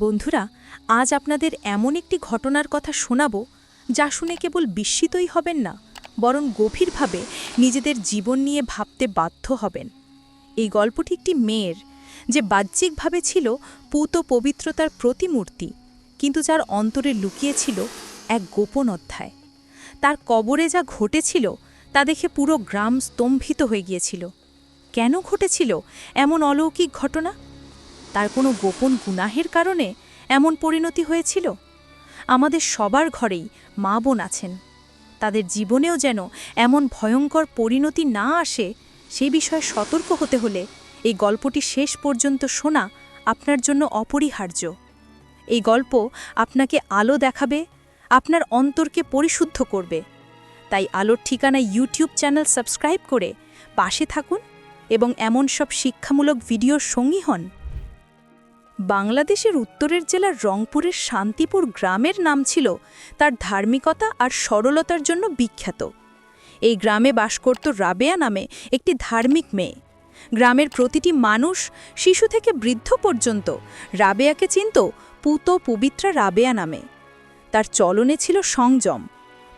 বন্ধুরা, আজ আপনাদের এমন একটি ঘটনার কথা শোনাবো যা শুনে কেবল বিস্মিতই হবেন না, বরং গভীরভাবে নিজেদের জীবন নিয়ে ভাবতে বাধ্য হবেন। এই গল্পটি একটি মেয়ের, যে বাহ্যিকভাবে ছিল পুত পবিত্রতার প্রতিমূর্তি, কিন্তু যার অন্তরে লুকিয়েছিল এক গোপন অধ্যায়। তার কবরে যা ঘটেছিল, তা দেখে পুরো গ্রাম স্তম্ভিত হয়ে গিয়েছিল। কেন ঘটেছিল এমন অলৌকিক ঘটনা? তার কোনো গোপন গুনাহের কারণে এমন পরিণতি হয়েছিল? আমাদের সবার ঘরেই মা বোন আছেন। তাদের জীবনেও যেন এমন ভয়ঙ্কর পরিণতি না আসে সেই বিষয়ে সতর্ক হতে হলে এই গল্পটি শেষ পর্যন্ত শোনা আপনার জন্য অপরিহার্য। এই গল্প আপনাকে আলো দেখাবে, আপনার অন্তরকে পরিশুদ্ধ করবে। তাই আলোর ঠিকানা ইউটিউব চ্যানেল সাবস্ক্রাইব করে পাশে থাকুন এবং এমন সব শিক্ষামূলক ভিডিওর সঙ্গী হন। বাংলাদেশের উত্তরের জেলার রংপুরের শান্তিপুর গ্রামের নাম ছিল, তার ধার্মিকতা আর সরলতার জন্য বিখ্যাত। এই গ্রামে বাস করত রাবেয়া নামে একটি ধার্মিক মেয়ে। গ্রামের প্রতিটি মানুষ শিশু থেকে বৃদ্ধ পর্যন্ত রাবেয়াকে চিনত পুত পবিত্রা রাবেয়া নামে। তার চলনে ছিল সংযম,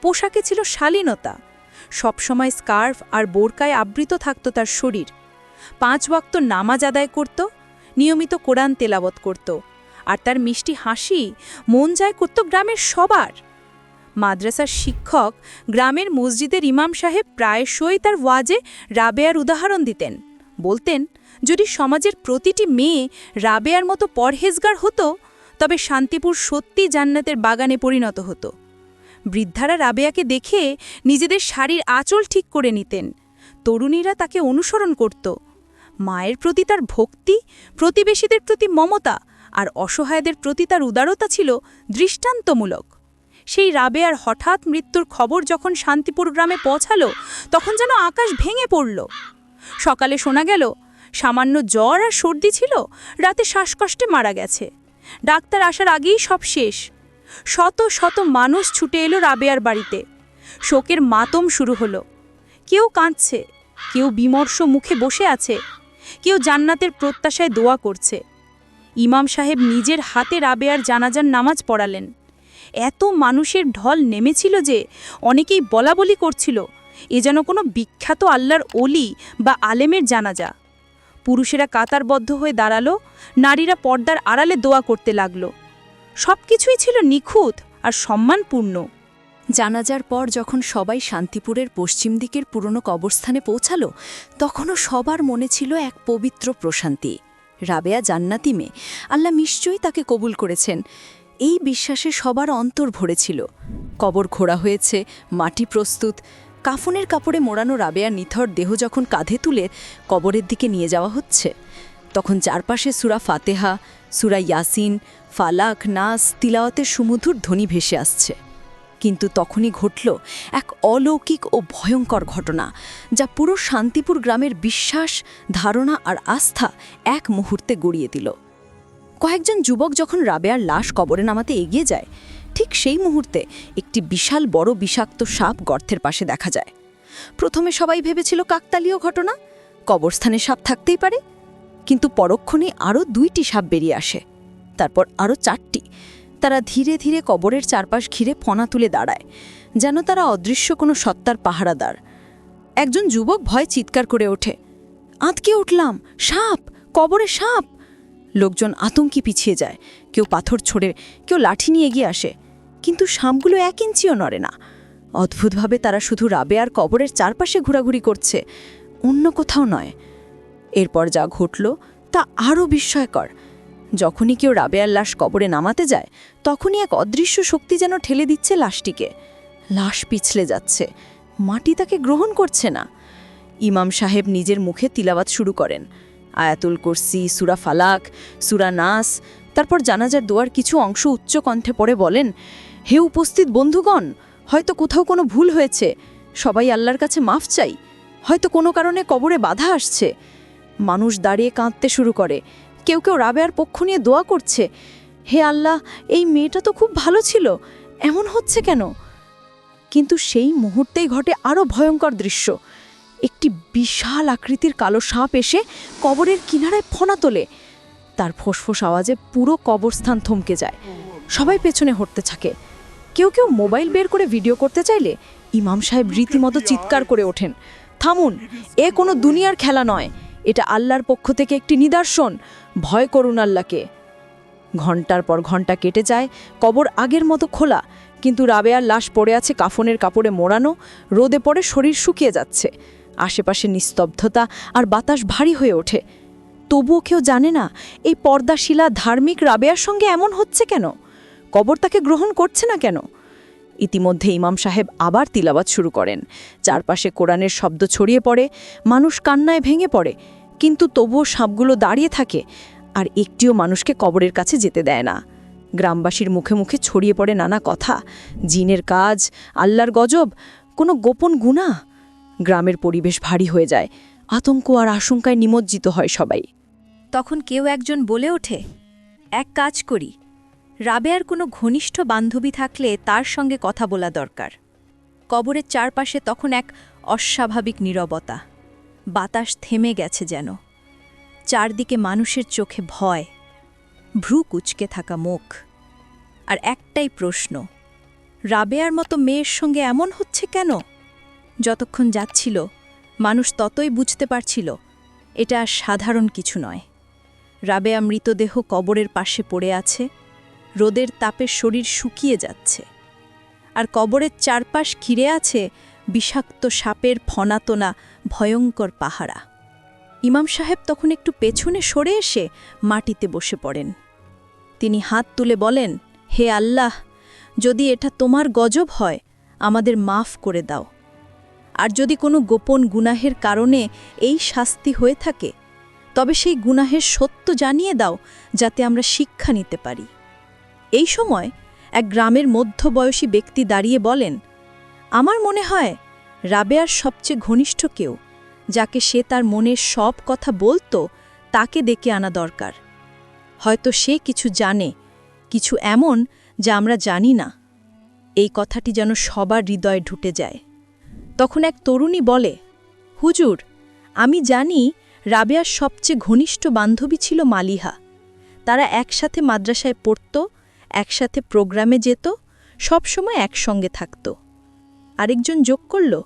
পোশাকে ছিল শালীনতা, সবসময় স্কার্ফ আর বোরকায় আবৃত থাকত তার শরীর। পাঁচ ওয়াক্ত নামাজ আদায় করত নিয়মিত কোরআন তেলাবত করত। আর তার মিষ্টি হাসি মন যায় করত গ্রামের সবার। মাদ্রাসার শিক্ষক গ্রামের মসজিদের ইমাম সাহেব প্রায়শই তার ওয়াজে রাবেয়ার উদাহরণ দিতেন। বলতেন, যদি সমাজের প্রতিটি মেয়ে রাবেয়ার মতো পরহেজগার হতো, তবে শান্তিপুর সত্যি জান্নাতের বাগানে পরিণত হতো। বৃদ্ধারা রাবেয়াকে দেখে নিজেদের শাড়ির আঁচল ঠিক করে নিতেন। তরুণীরা তাকে অনুসরণ করত। মায়ের প্রতি তার ভক্তি, প্রতিবেশীদের প্রতি মমতা আর অসহায়দের প্রতি তার উদারতা ছিল দৃষ্টান্তমূলক। সেই রাবেয়ার হঠাৎ মৃত্যুর খবর যখন শান্তিপুর গ্রামে পৌঁছালো, তখন যেন আকাশ ভেঙে পড়ল। সকালে শোনা গেল, সামান্য জ্বর আর সর্দি ছিল, রাতে শ্বাসকষ্টে মারা গেছে। ডাক্তার আসার আগেই সব শেষ। শত শত মানুষ ছুটে এলো রাবেয়ার বাড়িতে। শোকের মাতম শুরু হলো। কেউ কাঁদছে, কেউ বিমর্ষ মুখে বসে আছে কেউ জান্নাতের প্রত্যাশায় দোয়া করছে। ইমাম সাহেব নিজের হাতে রাবেয়ার জানাজার নামাজ পড়ালেন। এত মানুষের ঢল নেমেছিল যে অনেকেই বলাবলি করছিল, এ যেন কোনো বিখ্যাত আল্লাহর অলি বা আলেমের জানাজা। পুরুষেরা কাতারবদ্ধ হয়ে দাঁড়াল, নারীরা পর্দার আড়ালে দোয়া করতে লাগল। সব কিছুই ছিল নিখুঁত আর সম্মানপূর্ণ। জানাজার পর যখন সবাই শান্তিপুরের পশ্চিম দিকের পুরনো কবরস্থানে পৌঁছালো, তখনও সবার মনে ছিল এক পবিত্র প্রশান্তি। রাবেয়া জান্নাতি মেয়ে। আল্লাহ নিশ্চয়ই তাকে কবুল করেছেন। এই বিশ্বাসে সবার অন্তর ভরেছিল কবর ঘোরা হয়েছে, মাটি প্রস্তুত। কাফনের কাপড়ে মোড়ানো রাবেয়ার নিথর দেহ যখন কাঁধে তুলে কবরের দিকে নিয়ে যাওয়া হচ্ছে, তখন চারপাশে সুরা ফাতেহা, সুরা ইয়াসিন, ফালাক, নাস, তিলাওয়াতের সুমধুর ধ্বনি ভেসে আসছে। কিন্তু তখনই ঘটল এক অলৌকিক ও ভয়ঙ্কর ঘটনা, যা পুরো শান্তিপুর গ্রামের বিশ্বাস, ধারণা আর আস্থা এক মুহূর্তে গড়িয়ে দিল। কয়েকজন যুবক যখন রাবেয়ার লাশ কবরে নামাতে এগিয়ে যায়, ঠিক সেই মুহূর্তে একটি বিশাল বড় বিষাক্ত সাপ গর্তের পাশে দেখা যায়। প্রথমে সবাই ভেবেছিল কাকতালীয় ঘটনা, কবরস্থানে সাপ থাকতেই পারে, কিন্তু পরক্ষণে আরও দুইটি সাপ বেরিয়ে আসে, তারপর আরও চারটি তারা ধীরে ধীরে কবরের চারপাশ ঘিরে ফনা তুলে দাঁড়ায়, যেন তারা অদৃশ্য কোনো সত্তার পাহারাদার। একজন যুবক ভয় চিৎকার করে ওঠে, আঁতকে উঠলাম, সাপ, কবরে সাপ! লোকজন আতঙ্কি পিছিয়ে যায়, কেউ পাথর ছোড়ে, কেউ লাঠি নিয়ে এগিয়ে আসে, কিন্তু সাপগুলো এক ইঞ্চিও নড়ে না। অদ্ভুতভাবে তারা শুধু রাবে আর কবরের চারপাশে ঘোরাঘুরি করছে, অন্য কোথাও নয়। এরপর যা ঘটল তা আরও বিস্ময়কর। যখনই কেউ রাবেয়ার লাশ কবরে নামাতে যায়, তখনই এক অদৃশ্য শক্তি যেন ঠেলে দিচ্ছে লাশটিকে। লাশ পিছলে যাচ্ছে। মাটি তাকে গ্রহণ করছে না। ইমাম সাহেব নিজের মুখে তিলাবাত শুরু করেন। আয়াতুল কুরসি, সুরা ফালাক, সুরা নাস, তারপর জানাজার দোয়ার কিছু অংশ উচ্চ কণ্ঠে পড়ে বলেন, হে উপস্থিত বন্ধুগণ, হয়তো কোথাও কোনো ভুল হয়েছে। সবাই আল্লাহর কাছে মাফ চাই। হয়তো কোনো কারণে কবরে বাধা আসছে। মানুষ দাঁড়িয়ে কাঁদতে শুরু করে। কেউ কেউ রাবেয়ার পক্ষ নিয়ে দোয়া করছে। হে আল্লাহ, এই মেয়েটা তো খুব ভালো ছিল। এমন হচ্ছে কেন? কিন্তু সেই মুহূর্তেই ঘটে আরও ভয়ঙ্কর দৃশ্য। একটি বিশাল আকৃতির কালো সাপ এসে কবরের কিনারায় ফোনা তোলে। তার ফোঁসফোঁস আওয়াজে পুরো কবরস্থান থমকে যায়। সবাই পেছনে হটতে থাকে। কেউ কেউ মোবাইল বের করে ভিডিও করতে চাইলে ইমাম সাহেব রীতিমতো চিৎকার করে ওঠেন। থামুন, এ কোনো দুনিয়ার খেলা নয়। এটা আল্লাহর পক্ষ থেকে একটি নিদর্শন। ভয় করুন আল্লাহকে। ঘণ্টার পর ঘণ্টা কেটে যায়, কবর আগের মতো খোলা, কিন্তু রাবেয়ার লাশ পড়ে আছে কাফনের কাপড়ে মোড়ানো, রোদে পড়ে শরীর শুকিয়ে যাচ্ছে। আশেপাশে নিস্তব্ধতা আর বাতাস ভারী হয়ে ওঠে। তবুও কেউ জানে না, এই পর্দাশিলা ধার্মিক রাবেয়ার সঙ্গে এমন হচ্ছে কেন? কবর তাকে গ্রহণ করছে না কেন? ইতিমধ্যে ইমাম সাহেব আবার তিলাবাত শুরু করেন। চারপাশে কোরআনের শব্দ ছড়িয়ে পড়ে, মানুষ কান্নায় ভেঙে পড়ে। কিন্তু তবুও সাপগুলো দাঁড়িয়ে থাকে আর একটিও মানুষকে কবরের কাছে যেতে দেয় না। গ্রামবাসীর মুখে মুখে ছড়িয়ে পড়ে নানা কথা। জিনের কাজ, আল্লাহর গজব, কোনো গোপন গুণা গ্রামের পরিবেশ ভারী হয়ে যায়। আতঙ্ক আর আশঙ্কায় নিমজ্জিত হয় সবাই। তখন কেউ একজন বলে ওঠে, এক কাজ করি। রাবেয়ার কোনো ঘনিষ্ঠ বান্ধবী থাকলে তার সঙ্গে কথা বলা দরকার। কবরের চারপাশে তখন এক অস্বাভাবিক নীরবতা। বাতাস থেমে গেছে যেন। চারদিকে মানুষের চোখে ভয়, ভ্রু কুচকে থাকা মুখ। আর একটাই প্রশ্ন, রাবেয়ার মতো মেয়ের সঙ্গে এমন হচ্ছে কেন? যতক্ষণ যাচ্ছিল, মানুষ ততই বুঝতে পারছিল, এটা সাধারণ কিছু নয়। রাবেয়া মৃতদেহ কবরের পাশে পড়ে আছে, রোদের তাপে শরীর শুকিয়ে যাচ্ছে। আর কবরের চারপাশ ঘিরে আছে বিষাক্ত সাপের ফনাতনা ভয়ঙ্কর পাহারা। ইমাম সাহেব তখন একটু পেছনে সরে এসে মাটিতে বসে পড়েন। তিনি হাত তুলে বলেন, হে আল্লাহ, যদি এটা তোমার গজব হয়, আমাদের মাফ করে দাও। আর যদি কোনো গোপন গুনাহের কারণে এই শাস্তি হয়ে থাকে, তবে সেই গুনাহের সত্য জানিয়ে দাও, যাতে আমরা শিক্ষা নিতে পারি। এই সময় এক গ্রামের মধ্যবয়সী ব্যক্তি দাঁড়িয়ে বলেন, আমার মনে হয় রাবেয়ার সবচেয়ে ঘনিষ্ঠ কেউ, যাকে সে তার মনের সব কথা বলতো, তাকে ডেকে আনা দরকার। হয়তো সে কিছু জানে, কিছু এমন যা আমরা জানি না। এই কথাটি যেন সবার হৃদয়ে ঢুটে যায়। তখন এক তরুণী বলে, হুজুর, আমি জানি রাবেয়ার সবচেয়ে ঘনিষ্ঠ বান্ধবী ছিল মালিহা। তারা একসাথে মাদ্রাসায় পড়ত, একসাথে প্রোগ্রামে যেত, সবসময় একসঙ্গে থাকত। আরেকজন যোগ করল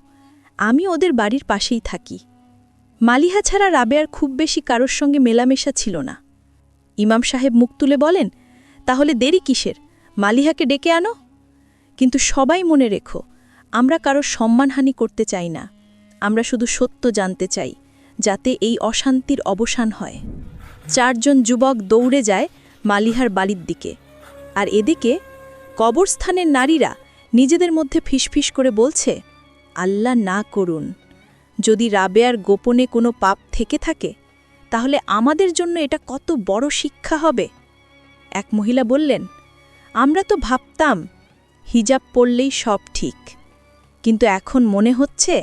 আমি ওদের বাড়ির পাশেই থাকি। মালিহা ছাড়া রাবেয়ার খুব বেশি কারোর সঙ্গে মেলামেশা ছিল না। ইমাম সাহেব মুখ তুলে বলেন, তাহলে দেরি কিসের? মালিহাকে ডেকে আনো? কিন্তু সবাই মনে রেখো, আমরা কারও সম্মানহানি করতে চাই না। আমরা শুধু সত্য জানতে চাই, যাতে এই অশান্তির অবসান হয়। চারজন যুবক দৌড়ে যায় মালিহার বাড়ির দিকে। আর এদিকে কবরস্থানের নারীরা নিজেদের মধ্যে ফিসফিস করে বলছে আল্লাহ না করুন। যদি রাবেয়ার গোপনে কোনো পাপ থেকে থাকে, তাহলে আমাদের জন্য এটা কত বড় শিক্ষা হবে। এক মহিলা বললেন, আমরা তো ভাবতাম হিজাব পড়লেই সব ঠিক, কিন্তু এখন মনে হচ্ছে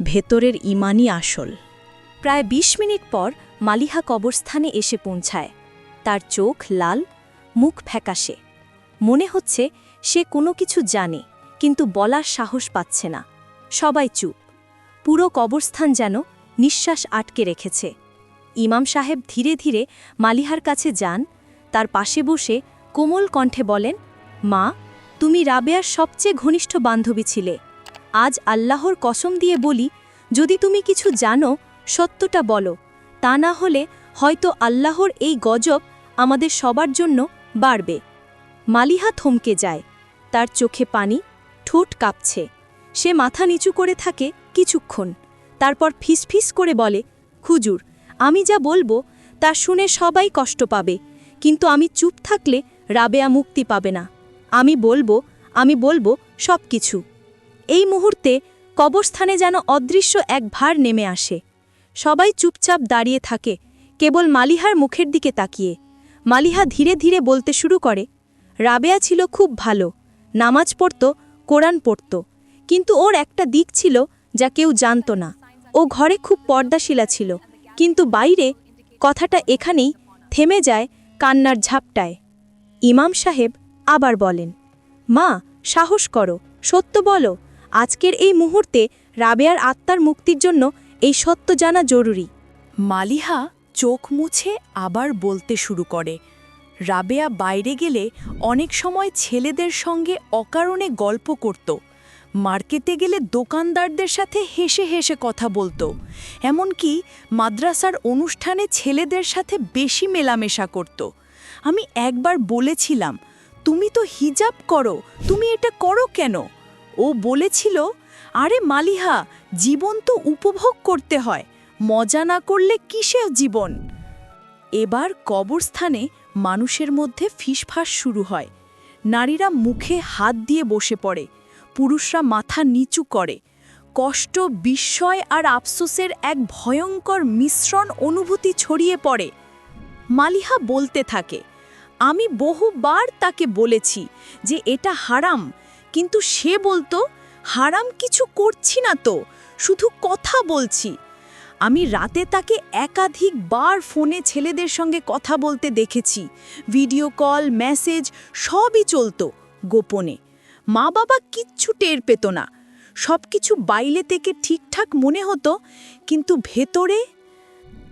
ভেতরের ইমানই আসল। প্রায় ২০ মিনিট পর মালিহা কবরস্থানে এসে পৌঁছায়। তার চোখ লাল, মুখ ফ্যাকাশে। মনে হচ্ছে সে কোনো কিছু জানে, কিন্তু বলার সাহস পাচ্ছে না। সবাই চুপ। পুরো কবরস্থান যেন নিঃশ্বাস আটকে রেখেছে। ইমাম সাহেব ধীরে ধীরে মালিহার কাছে যান, তার পাশে বসে কোমল কণ্ঠে বলেন, মা, তুমি রাবেয়ার সবচেয়ে ঘনিষ্ঠ বান্ধবী ছিলে। আজ আল্লাহর কসম দিয়ে বলি, যদি তুমি কিছু জানো, সত্যটা বলো। তা না হলে হয়তো আল্লাহর এই গজব আমাদের সবার জন্য বাড়বে। মালিহা থমকে যায়। তার চোখে পানি, ঠোঁট কাঁপছে। সে মাথা নিচু করে থাকে কিছুক্ষণ, তারপর ফিসফিস করে বলে খুজুর আমি যা বলব তা শুনে সবাই কষ্ট পাবে, কিন্তু আমি চুপ থাকলে রাবেয়া মুক্তি পাবে না। আমি বলব আমি বলব সব কিছু এই মুহূর্তে কবরস্থানে যেন অদৃশ্য এক ভার নেমে আসে। সবাই চুপচাপ দাঁড়িয়ে থাকে, কেবল মালিহার মুখের দিকে তাকিয়ে। মালিহা ধীরে ধীরে বলতে শুরু করে, রাবেয়া ছিল খুব ভালো, নামাজ পড়ত, কোরআন পড়ত কিন্তু ওর একটা দিক ছিল যা কেউ জানত না। ও ঘরে খুব পর্দাশিলা ছিল, কিন্তু বাইরে কথাটা এখানেই থেমে যায় কান্নার ঝাপটায়। ইমাম সাহেব আবার বলেন, মা, সাহস করো, সত্য বলো, আজকের এই মুহূর্তে রাবেয়ার আত্মার মুক্তির জন্য এই সত্য জানা জরুরি। মালিহা চোখ মুছে আবার বলতে শুরু করে, রাবেয়া বাইরে গেলে অনেক সময় ছেলেদের সঙ্গে অকারণে গল্প করত মার্কেটে গেলে দোকানদারদের সাথে হেসে হেসে কথা বলতো। এমনকি মাদ্রাসার অনুষ্ঠানে ছেলেদের সাথে বেশি মেলামেশা করত। আমি একবার বলেছিলাম, তুমি তো হিজাব করো, তুমি এটা করো কেন? ও বলেছিল, আরে মালিহা, জীবন তো উপভোগ করতে হয়, মজা না করলে কিসে জীবন? এবার কবরস্থানে মানুষের মধ্যে ফিসফাস শুরু হয়। নারীরা মুখে হাত দিয়ে বসে পড়ে। পুরুষরা মাথা নিচু করে। কষ্ট, বিস্ময় আর আফসোসের এক ভয়ঙ্কর মিশ্রণ অনুভূতি ছড়িয়ে পড়ে। মালিহা বলতে থাকে, আমি বহুবার তাকে বলেছি যে এটা হারাম, কিন্তু সে বলতো, হারাম কিছু করছি না তো, শুধু কথা বলছি। আমি রাতে তাকে একাধিকবার ফোনে ছেলেদের সঙ্গে কথা বলতে দেখেছি। ভিডিও কল, মেসেজ, সবই চলতো গোপনে। মা বাবা কিচ্ছু টের পেত না। সব কিছু বাইলে থেকে ঠিকঠাক মনে হতো, কিন্তু ভেতরে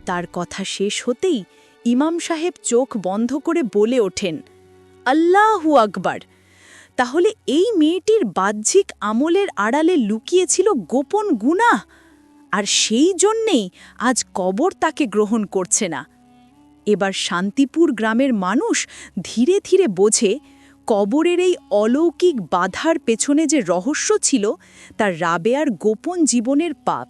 তার কথা শেষ হতেই ইমাম সাহেব চোখ বন্ধ করে বলে ওঠেন, আল্লাহু আকবার! তাহলে এই মেয়েটির বাহ্যিক আমলের আড়ালে লুকিয়েছিল গোপন গুনাহ? আর সেই জন্যেই আজ কবর তাকে গ্রহণ করছে না। এবার শান্তিপুর গ্রামের মানুষ ধীরে ধীরে বোঝে কবরের এই অলৌকিক বাধার পেছনে যে রহস্য ছিল তার রাবেয়ার গোপন জীবনের পাপ।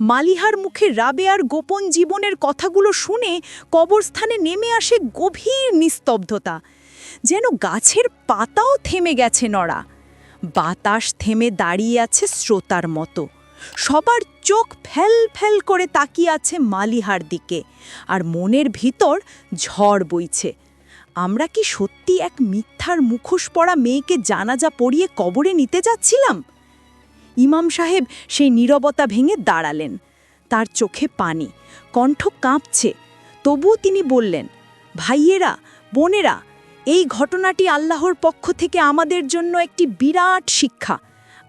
মালিহার মুখে রাবেয়ার গোপন জীবনের কথাগুলো শুনে কবরস্থানে নেমে আসে গভীর নিস্তব্ধতা। যেন গাছের পাতাও থেমে গেছে নড়া। বাতাস থেমে দাঁড়িয়ে আছে শ্রোতার মতো। সবার চোখ ফেল ফেল করে তাকিয়ে আছে মালিহার দিকে, আর মনের ভিতর ঝড় বইছে। আমরা কি সত্যি এক মিথ্যার মুখোশ পড়া মেয়েকে জানাজা পড়িয়ে কবরে নিতে যাচ্ছিলাম? ইমাম সাহেব সেই নীরবতা ভেঙে দাঁড়ালেন। তার চোখে পানি, কণ্ঠ কাঁপছে। তবুও তিনি বললেন, ভাইয়েরা, বোনেরা, এই ঘটনাটি আল্লাহর পক্ষ থেকে আমাদের জন্য একটি বিরাট শিক্ষা।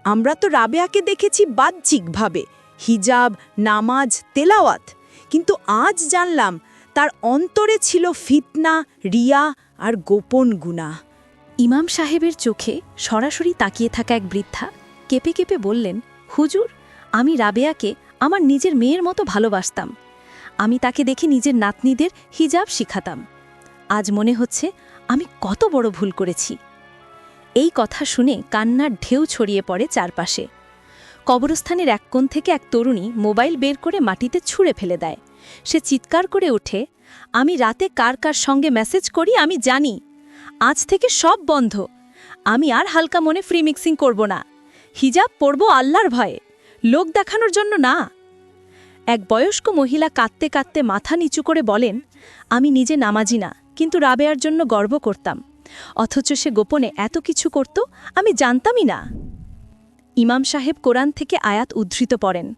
আমরা তো রাবেয়াকে দেখেছি বাহ্যিকভাবে, হিজাব, নামাজ, তেলাওয়াত। কিন্তু আজ জানলাম তার অন্তরে ছিল ফিতনা, রিয়া আর গোপন গুণা। ইমাম সাহেবের চোখে সরাসরি তাকিয়ে থাকা এক বৃদ্ধা কেঁপে কেঁপে বললেন, হুজুর, আমি রাবেয়াকে আমার নিজের মেয়ের মতো ভালোবাসতাম। আমি তাকে দেখে নিজের নাতনিদের হিজাব শিখাতাম। আজ মনে হচ্ছে আমি কত বড় ভুল করেছি। এই কথা শুনে কান্নার ঢেউ ছড়িয়ে পড়ে চারপাশে। কবরস্থানের এক কোণ থেকে এক তরুণী মোবাইল বের করে মাটিতে ছুঁড়ে ফেলে দেয়। সে চিৎকার করে ওঠে, আমি রাতে কার কার সঙ্গে মেসেজ করি আমি জানি, আজ থেকে সব বন্ধ, আমি আর হালকা মনে ফ্রি মিক্সিং করব না, হিজাব পরব আল্লাহর ভয়ে, লোক দেখানোর জন্য না। এক বয়স্ক মহিলা কাঁদতে কাঁদতে মাথা নিচু করে বলেন, আমি নিজে নামাজি না, কিন্তু রাবেয়ার জন্য গর্ব করতাম, অথচ সে গোপনে এত কিছু করত, আমি জানতামই না। ইমাম সাহেব কোরআন থেকে আয়াত উদ্ধৃত পড়েন,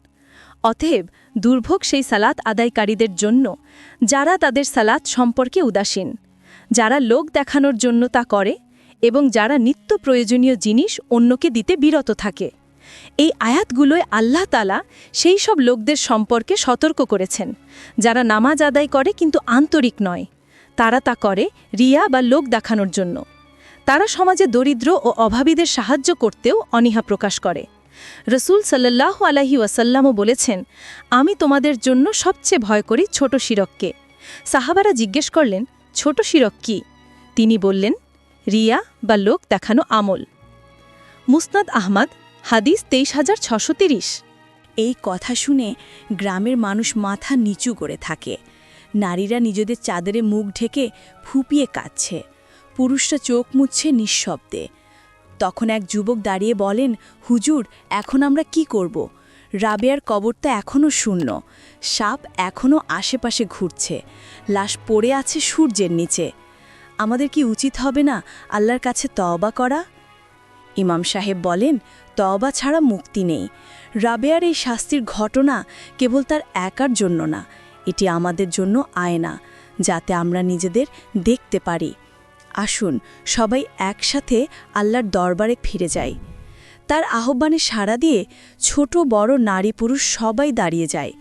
অতএব দুর্ভোগ সেই সালাত আদায়কারীদের জন্য, যারা তাদের সালাত সম্পর্কে উদাসীন, যারা লোক দেখানোর জন্য তা করে এবং যারা নিত্য প্রয়োজনীয় জিনিস অন্যকে দিতে বিরত থাকে। এই আয়াতগুলোয় আল্লাহ তালা সেই সব লোকদের সম্পর্কে সতর্ক করেছেন, যারা নামাজ আদায় করে কিন্তু আন্তরিক নয়। তারা তা করে রিয়া বা লোক দেখানোর জন্য। তারা সমাজে দরিদ্র ও অভাবীদের সাহায্য করতেও অনীহা প্রকাশ করে। রসুল সাল্লাহ আলাহি ওয়াসাল্লামও বলেছেন, আমি তোমাদের জন্য সবচেয়ে ভয় করি ছোট শিরককে। সাহাবারা জিজ্ঞেস করলেন, ছোট শিরক কি? তিনি বললেন, রিয়া বা লোক দেখানো আমল। মুসনাদ আহমদ, হাদিস তেইশ হাজার ছশো তিরিশ। এই কথা শুনে গ্রামের মানুষ মাথা নিচু করে থাকে। নারীরা নিজেদের চাদরে মুখ ঢেকে ফুপিয়ে কাঁদছে। পুরুষরা চোখ মুছছে নিঃশব্দে। তখন এক যুবক দাঁড়িয়ে বলেন, হুজুর, এখন আমরা কি করব? রাবেয়ার কবরটা এখনও শূন্য। সাপ এখনও আশেপাশে ঘুরছে। লাশ পড়ে আছে সূর্যের নিচে। আমাদের কি উচিত হবে না আল্লাহর কাছে তওবা করা? ইমাম সাহেব বলেন, তওবা ছাড়া মুক্তি নেই। রাবেয়ার এই শাস্তির ঘটনা কেবল তার একার জন্য না, এটি আমাদের জন্য আয়না, যাতে আমরা নিজেদের দেখতে পারি। আসুন, সবাই একসাথে আল্লাহর দরবারে ফিরে যাই। তার আহ্বানে সাড়া দিয়ে ছোট বড় নারী পুরুষ সবাই দাঁড়িয়ে যায়।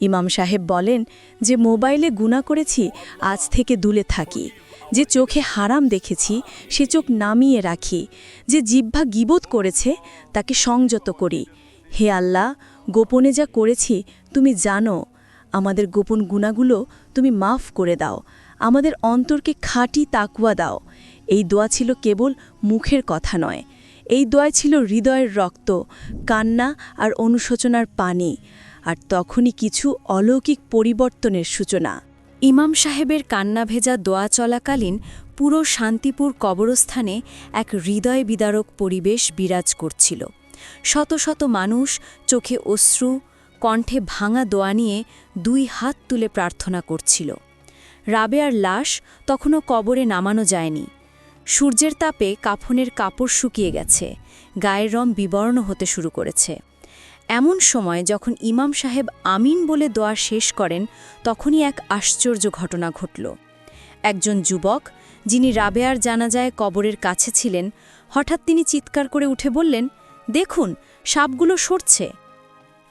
ইমাম সাহেব বলেন যে, মোবাইলে গুণা করেছি, আজ থেকে দূলে থাকি। যে চোখে হারাম দেখেছি, সে চোখ নামিয়ে রাখি। যে জিহ্বা গিবোধ করেছে, তাকে সংযত করি। হে আল্লাহ, গোপনে যা করেছি, তুমি জানো। আমাদের গোপন গুণাগুলো তুমি মাফ করে দাও। আমাদের অন্তরকে খাঁটি তাকুয়া দাও। এই দোয়া ছিল কেবল মুখের কথা নয়। এই দোয়ায় ছিল হৃদয়ের রক্ত, কান্না আর অনুশোচনার পানি, আর তখনই কিছু অলৌকিক পরিবর্তনের সূচনা। ইমাম সাহেবের কান্না ভেজা দোয়া চলাকালীন পুরো শান্তিপুর কবরস্থানে এক হৃদয় বিদারক পরিবেশ বিরাজ করছিল। শত শত মানুষ চোখে অশ্রু, কণ্ঠে ভাঙা দোয়া নিয়ে দুই হাত তুলে প্রার্থনা করছিল। রাবেয়ার লাশ তখনও কবরে নামানো যায়নি। সূর্যের তাপে কাফনের কাপড় শুকিয়ে গেছে, গায়ের রং বিবর্ণ হতে শুরু করেছে। এমন সময় যখন ইমাম সাহেব আমিন বলে দোয়া শেষ করেন, তখনই এক আশ্চর্য ঘটনা ঘটল। একজন যুবক, যিনি রাবেয়ার জানাজায় কবরের কাছে ছিলেন, হঠাৎ তিনি চিৎকার করে উঠে বললেন, দেখুন, সাপগুলো সরছে।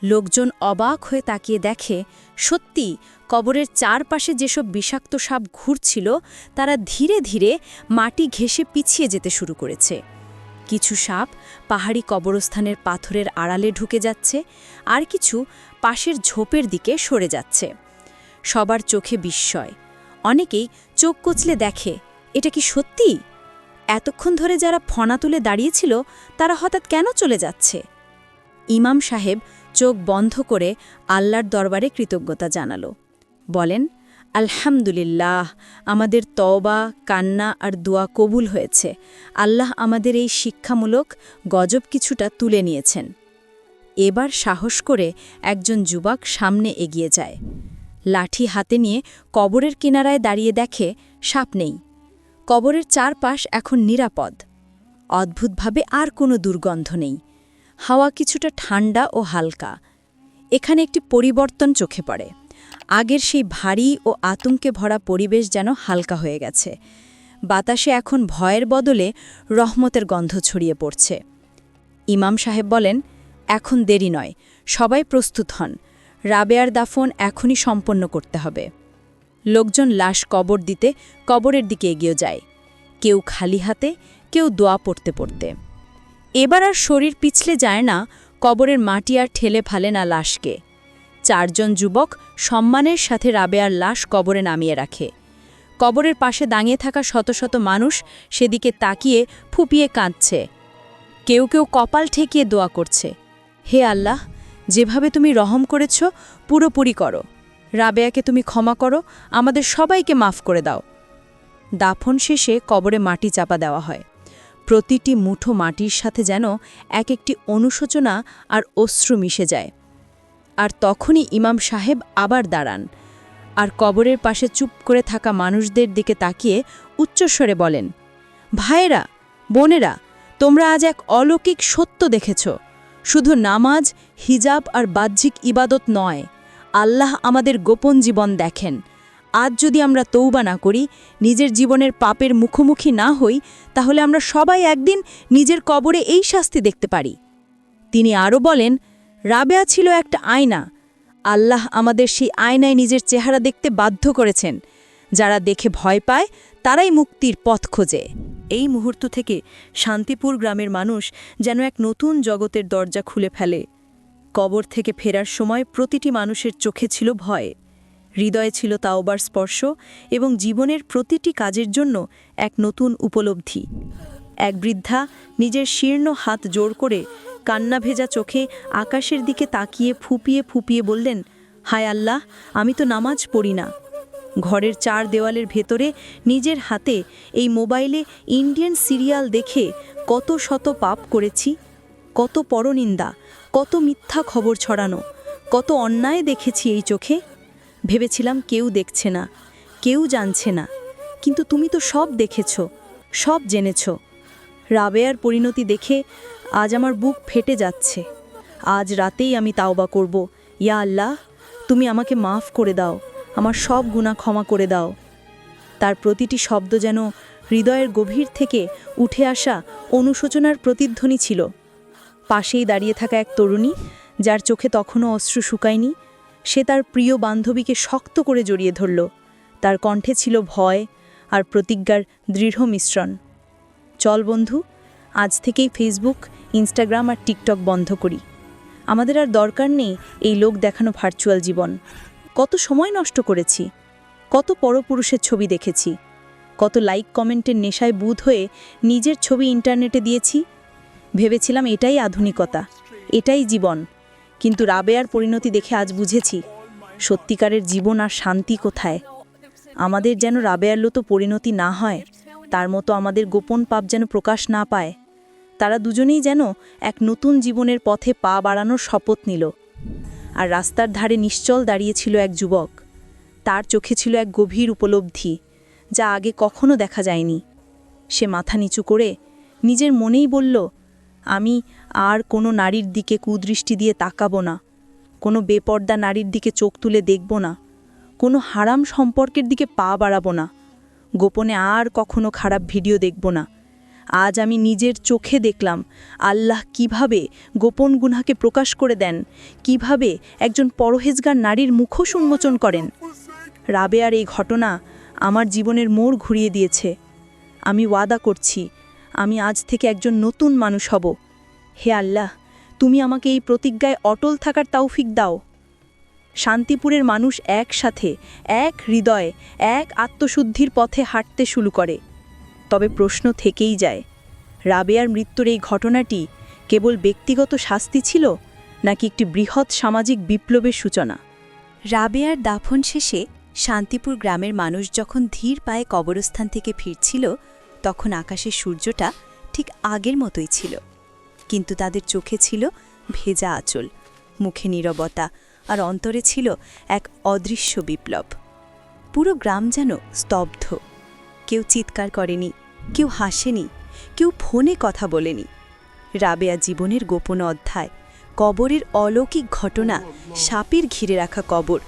লোকজন অবাক হয়ে তাকিয়ে দেখে, সত্যি কবরের চারপাশে যেসব বিষাক্ত সাপ ঘুরছিল, তারা ধীরে ধীরে মাটি ঘেঁষে পিছিয়ে যেতে শুরু করেছে। কিছু সাপ পাহাড়ি কবরস্থানের পাথরের আড়ালে ঢুকে যাচ্ছে, আর কিছু পাশের ঝোপের দিকে সরে যাচ্ছে। সবার চোখে বিস্ময়। অনেকেই চোখ কচলে দেখে, এটা কি সত্যি? এতক্ষণ ধরে যারা ফনা তুলে দাঁড়িয়েছিল, তারা হঠাৎ কেন চলে যাচ্ছে? ইমাম সাহেব চোখ বন্ধ করে আল্লাহর দরবারে কৃতজ্ঞতা জানালো। বলেন, আলহামদুলিল্লাহ, আমাদের তওবা, কান্না আর দোয়া কবুল হয়েছে। আল্লাহ আমাদের এই শিক্ষামূলক গজব কিছুটা তুলে নিয়েছেন। এবার সাহস করে একজন যুবক সামনে এগিয়ে যায়। লাঠি হাতে নিয়ে কবরের কিনারায় দাঁড়িয়ে দেখে সাপ নেই। কবরের চারপাশ এখন নিরাপদ। অদ্ভুতভাবে আর কোনো দুর্গন্ধ নেই। হাওয়া কিছুটা ঠান্ডা ও হালকা। এখানে একটি পরিবর্তন চোখে পড়ে। আগের সেই ভারী ও আতঙ্কে ভরা পরিবেশ যেন হালকা হয়ে গেছে। বাতাসে এখন ভয়ের বদলে রহমতের গন্ধ ছড়িয়ে পড়ছে। ইমাম সাহেব বলেন, এখন দেরি নয়, সবাই প্রস্তুত হন। রাবেয়ার দাফন এখনই সম্পন্ন করতে হবে। লোকজন লাশ কবর দিতে কবরের দিকে এগিয়ে যায়। কেউ খালি হাতে, কেউ দোয়া পড়তে পড়তে। এবার আর শরীর পিছলে যায় না, কবরের মাটি আর ঠেলে ফালে না লাশকে। চারজন যুবক সম্মানের সাথে রাবেয়ার লাশ কবরে নামিয়ে রাখে। কবরের পাশে দাঁড়িয়ে থাকা শত শত মানুষ সেদিকে তাকিয়ে ফুপিয়ে কাঁদছে। কেউ কেউ কপাল ঠেকিয়ে দোয়া করছে, হে আল্লাহ, যেভাবে তুমি রহম করেছ, পুরোপুরি করো। রাবেয়াকে তুমি ক্ষমা করো, আমাদের সবাইকে মাফ করে দাও। দাফন শেষে কবরে মাটি চাপা দেওয়া হয়। প্রতিটি মুঠো মাটির সাথে যেন এক একটি অনুশোচনা আর অশ্রু মিশে যায়। আর তখনই ইমাম সাহেব আবার দাঁড়ান। আর কবরের পাশে চুপ করে থাকা মানুষদের দিকে তাকিয়ে উচ্চস্বরে বলেন, ভাইয়েরা, বোনেরা, তোমরা আজ এক অলৌকিক সত্য দেখেছ। শুধু নামাজ, হিজাব আর বাহ্যিক ইবাদত নয়, আল্লাহ আমাদের গোপন জীবন দেখেন। আজ যদি আমরা তৌবা না করি, নিজের জীবনের পাপের মুখোমুখি না হই, তাহলে আমরা সবাই একদিন নিজের কবরে এই শাস্তি দেখতে পারি। তিনি আরও বলেন রাবেয়া ছিল একটা আয়না। আল্লাহ আমাদের সেই আয়নায় নিজের চেহারা দেখতে বাধ্য করেছেন। যারা দেখে ভয় পায়, তারাই মুক্তির পথ খোঁজে। এই মুহূর্ত থেকে শান্তিপুর গ্রামের মানুষ যেন এক নতুন জগতের দরজা খুলে ফেলে। কবর থেকে ফেরার সময় প্রতিটি মানুষের চোখে ছিল ভয়। হৃদয়ে ছিল তাওবার স্পর্শ এবং জীবনের প্রতিটি কাজের জন্য এক নতুন উপলব্ধি। এক বৃদ্ধা নিজের শীর্ণ হাত জোর করে কান্না ভেজা চোখে আকাশের দিকে তাকিয়ে ফুপিয়ে ফুপিয়ে বললেন, হায় আল্লাহ, আমি তো নামাজ পড়ি না। ঘরের চার দেওয়ালের ভেতরে নিজের হাতে এই মোবাইলে ইন্ডিয়ান সিরিয়াল দেখে কত শত পাপ করেছি, কত পরনিন্দা, কত মিথ্যা খবর ছড়ানো, কত অন্যায় দেখেছি এই চোখে। ভেবেছিলাম কেউ দেখছে না, কেউ জানছে না, কিন্তু তুমি তো সব দেখেছ, সব জেনেছ। রাবেয়ার পরিণতি দেখে আজ আমার বুক ফেটে যাচ্ছে। আজ রাতেই আমি তাওবা করব। ইয়া আল্লাহ, তুমি আমাকে মাফ করে দাও। আমার সব গুণা ক্ষমা করে দাও। তার প্রতিটি শব্দ যেন হৃদয়ের গভীর থেকে উঠে আসা অনুশোচনার প্রতিধ্বনি ছিল। পাশেই দাঁড়িয়ে থাকা এক তরুণী, যার চোখে তখনও অশ্রু শুকায়নি, সে তার প্রিয় বান্ধবীকে শক্ত করে জড়িয়ে ধরল। তার কণ্ঠে ছিল ভয় আর প্রতিজ্ঞার দৃঢ় মিশ্রণ। চল বন্ধু, আজ থেকেই ফেসবুক ইনস্টাগ্রাম আর টিকটক বন্ধ করি। আমাদের আর দরকার নেই এই লোক দেখানো ভার্চুয়াল জীবন। কত সময় নষ্ট করেছি, কত পরপুরুষের ছবি দেখেছি, কত লাইক কমেন্টের নেশায় বুধ হয়ে নিজের ছবি ইন্টারনেটে দিয়েছি। ভেবেছিলাম এটাই আধুনিকতা, এটাই জীবন, কিন্তু রাবেয়ার পরিণতি দেখে আজ বুঝেছি, সত্যিকারের জীবন আর শান্তি কোথায়? আমাদের যেন রাবেয়ার মতো পরিণতি না হয়, তার মতো আমাদের গোপন পাপ যেন প্রকাশ না পায়। তারা দুজনেই যেন এক নতুন জীবনের পথে পা বাড়ানোর শপথ নিল। আর রাস্তার ধারে নিশ্চল দাঁড়িয়েছিল এক যুবক। তার চোখে ছিল এক গভীর উপলব্ধি, যা আগে কখনো দেখা যায়নি। সে মাথা নিচু করে নিজের মনেই বলল, আমি আর কোনো নারীর দিকে কুদৃষ্টি দিয়ে তাকাবো না। কোনো বেপর্দা নারীর দিকে চোখ তুলে দেখব না। কোনো হারাম সম্পর্কের দিকে পা বাড়াবো না। গোপনে আর কখনো খারাপ ভিডিও দেখব না। আজ আমি নিজের চোখে দেখলাম আল্লাহ কীভাবে গোপন গুনাকে প্রকাশ করে দেন, কীভাবে একজন পরহেজগার নারীর মুখোশ উন্মোচন করেন। রাবেয়ার এই ঘটনা আমার জীবনের মোড় ঘুরিয়ে দিয়েছে। আমি ওয়াদা করছি, আমি আজ থেকে একজন নতুন মানুষ হব। হে আল্লাহ, তুমি আমাকে এই প্রতিজ্ঞায় অটল থাকার তৌফিক দাও। শান্তিপুরের মানুষ একসাথে, এক হৃদয়ে, এক আত্মশুদ্ধির পথে হাঁটতে শুরু করে। তবে প্রশ্ন থেকেই যায়, রাবেয়ার মৃত্যুর এই ঘটনাটি কেবল ব্যক্তিগত শাস্তি ছিল নাকি একটি বৃহৎ সামাজিক বিপ্লবের সূচনা? রাবেয়ার দাফন শেষে শান্তিপুর গ্রামের মানুষ যখন ধীর পায়ে কবরস্থান থেকে ফিরছিল, তখন আকাশের সূর্যটা ঠিক আগের মতোই ছিল। কিন্তু তাদের চোখে ছিল ভেজা আঁচল, মুখে নীরবতা আর অন্তরে ছিল এক অদৃশ্য বিপ্লব। পুরো গ্রাম যেন স্তব্ধ, কেউ চিৎকার করেনি কেউ হাসেনি, কেউ ফোনে কথা বলেনি। রাবেয়া জীবনের গোপন অধ্যায়, কবরের অলৌকিক ঘটনা, সাপের ঘিরে রাখা কবর,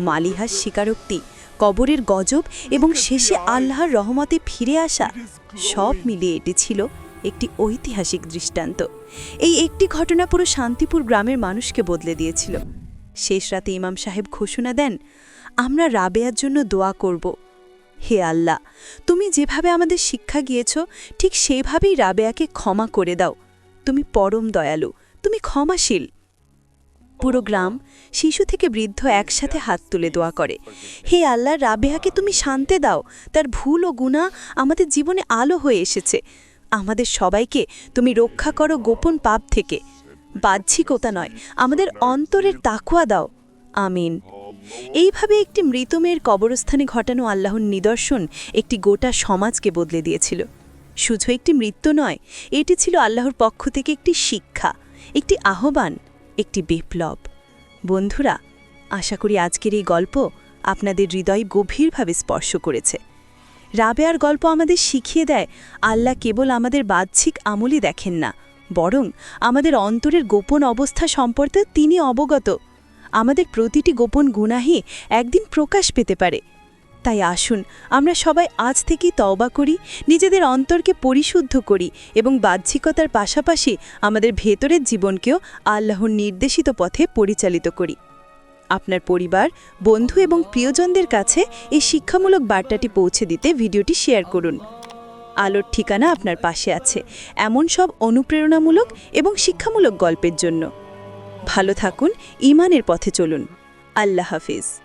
মালিহার স্বীকারোক্তি, কবরের গজব এবং শেষে আল্লাহর রহমতে ফিরে আসা, সব মিলিয়ে এটি ছিল একটি ঐতিহাসিক দৃষ্টান্ত। এই একটি ঘটনা পুরো শান্তিপুর গ্রামের মানুষকে বদলে দিয়েছিল। শেষ রাতে ইমাম সাহেব ঘোষণা দেন, আমরা রাবেয়ার জন্য দোয়া করব। হে আল্লাহ, তুমি যেভাবে আমাদের শিক্ষা গিয়েছ ঠিক সেভাবেই রাবেয়াকে ক্ষমা করে দাও। তুমি পরম দয়ালু, তুমি ক্ষমাশীল। পুরো গ্রাম শিশু থেকে বৃদ্ধ একসাথে হাত তুলে দোয়া করে। হে আল্লাহ রাবেহাকে তুমি শান্তে দাও। তার ভুল ও গুণা আমাদের জীবনে আলো হয়ে এসেছে। আমাদের সবাইকে তুমি রক্ষা করো গোপন পাপ থেকে। বাহ্যিকতা নয়, আমাদের অন্তরের তাকুয়া দাও। আমিন। এইভাবে একটি মৃত মেয়ের কবরস্থানে ঘটানো আল্লাহর নিদর্শন একটি গোটা সমাজকে বদলে দিয়েছিল। শুধু একটি মৃত্যু নয়, এটি ছিল আল্লাহর পক্ষ থেকে একটি শিক্ষা, একটি আহ্বান, একটি বিপ্লব। বন্ধুরা, আশা করি আজকের এই গল্প আপনাদের হৃদয় গভীরভাবে স্পর্শ করেছে। রাবেয়ার গল্প আমাদের শিখিয়ে দেয়, আল্লাহ কেবল আমাদের বাহ্যিক আমলই দেখেন না, বরং আমাদের অন্তরের গোপন অবস্থা সম্পর্কে তিনি অবগত। আমাদের প্রতিটি গোপন গুনাহি একদিন প্রকাশ পেতে পারে। তাই আসুন, আমরা সবাই আজ থেকেই তওবা করি, নিজেদের অন্তরকে পরিশুদ্ধ করি এবং বাহ্যিকতার পাশাপাশি আমাদের ভেতরের জীবনকেও আল্লাহর নির্দেশিত পথে পরিচালিত করি। আপনার পরিবার, বন্ধু এবং প্রিয়জনদের কাছে এই শিক্ষামূলক বার্তাটি পৌঁছে দিতে ভিডিওটি শেয়ার করুন। আলোর ঠিকানা আপনার পাশে আছে। এমন সব অনুপ্রেরণামূলক এবং শিক্ষামূলক গল্পের জন্য। ভালো থাকুন ইমানের পথে চলুন। আল্লাহ হাফিজ।